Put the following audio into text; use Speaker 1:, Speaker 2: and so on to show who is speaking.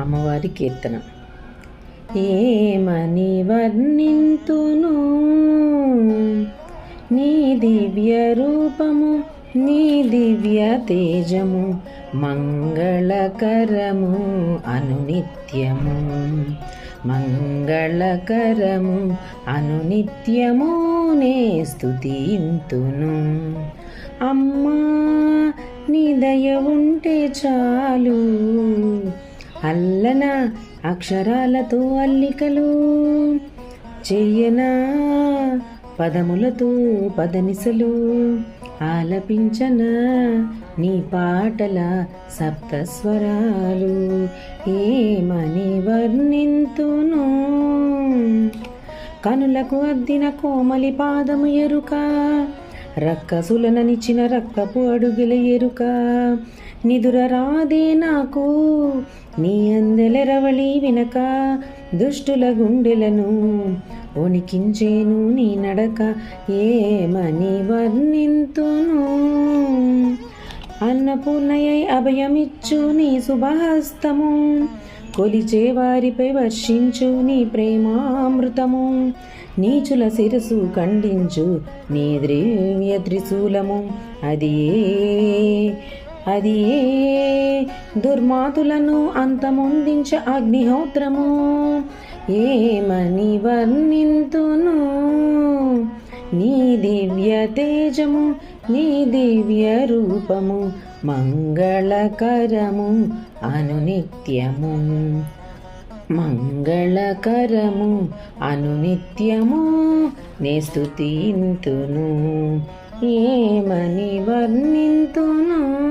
Speaker 1: అమ్మవారి కీర్తన. ఏమని వర్ణింతును? నీ దివ్య రూపము నీ దివ్య తేజము మంగళకరము అనునిత్యము మంగళకరము అనునిత్యము నే స్థుతింతును అమ్మా నీ దయ ఉంటే చాలు. అల్లన అక్షరాలతో అల్లికలు. చెయ్యనా పదములతో పదనిసలు. ఆలపించన నీ పాటల సప్తస్వరాలు. ఏమని వర్ణింతును? కనులకు అద్దిన కోమలి పాదము ఎరుక. రక్కసులననిచిన రక్తపు అడుగుల ఎరుక. నిదుర రాదే నాకు నీ అందెలెరవళి వినక. దుష్టుల గుండెలను వణికించేను నీ నడక. ఏమని వర్ణింతును? అన్నపూర్ణయై అభయమిచ్చు నీ శుభహస్తము. కొలిచే వారిపై వర్షించు నీ ప్రేమామృతము. నీచుల శిరసు ఖండించు నీ ద్రవ్య త్రిశూలము. అది అది దుర్మాతులను అంతమొందించ అగ్నిహోత్రము. ఏమని వర్ణింతును? నీ దివ్య తేజము నీ దివ్య రూపము మంగళకరము అనునిత్యము. మంగళకరము అనునిత్యము నే స్థుతింతును ఏమని వర్ణింతును?